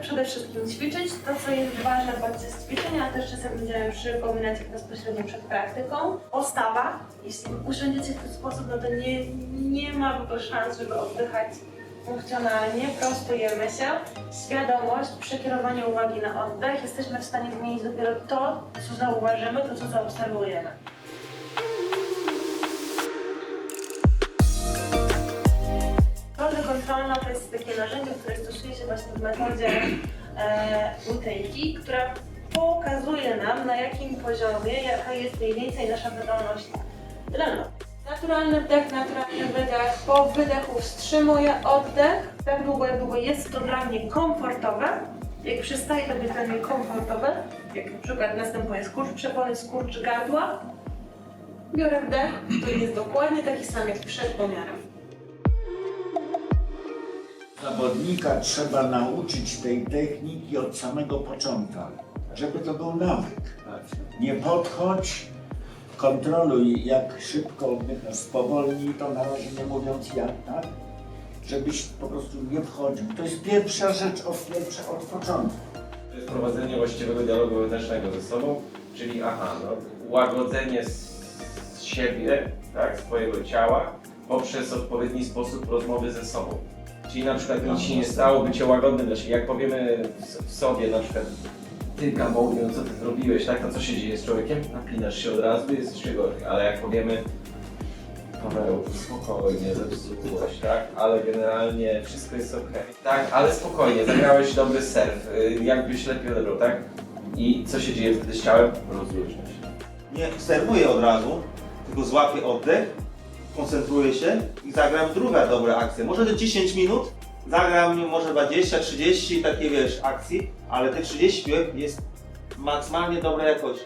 przede wszystkim ćwiczyć to, co jest ważne podczas ćwiczenia, a też czasem działają przy kombinacjach bezpośrednio przed praktyką. Postawa. Jeśli usiądziecie w ten sposób, no to nie, nie ma w ogóle szans, żeby oddychać funkcjonalnie, prostujemy się. Świadomość, przekierowanie uwagi na oddech. Jesteśmy w stanie wymienić dopiero to, co zauważymy, to, co zaobserwujemy. Kontrolna to jest takie narzędzie, które stosuje się właśnie w metodzie e, Utejki, która pokazuje nam na jakim poziomie, jaka jest mniej więcej nasza wydolność tlenowa. Naturalny wdech, naturalny wydech. Po wydechu wstrzymuję oddech tak długo, jak długo jest to dla mnie komfortowe. Jak przestaje to być dla mnie komfortowe, jak na przykład następuje skurcz przepony, skurcz gardła, biorę wdech, to jest dokładnie taki sam jak przed pomiarem. Zawodnika trzeba nauczyć tej techniki od samego początku, żeby to był nawyk. Nie podchodź, kontroluj jak szybko spowolnij to na razie nie mówiąc jak, tak? Żebyś po prostu nie wchodził. To jest pierwsza rzecz od, pierwsza od początku. To jest prowadzenie właściwego dialogu wewnętrznego ze sobą, czyli aha, no, łagodzenie z, z siebie, tak, swojego ciała poprzez odpowiedni sposób rozmowy ze sobą. Czyli na przykład nic się nie stało, bycie łagodnym dla. Jak powiemy w- sobie na przykład ty Gamoniu, co ty zrobiłeś, tak, to co się dzieje z człowiekiem? Napinasz się od razu, jest jeszcze gorzej. Ale jak powiemy Paweł, spokojnie, zepsułeś, tak? Ale generalnie wszystko jest ok. Tak, ale spokojnie, zagrałeś dobry serw, y, jakbyś lepiej odebrał, tak? I co się dzieje wtedy z ciałem? Rozluźnia się. Nie serwuję od razu, tylko złapię oddech, koncentruję się i zagram druga dobra akcja. Może to 10 minut, zagram może 20-30 takie wiesz akcji, ale te 30 jest maksymalnie dobrej jakości.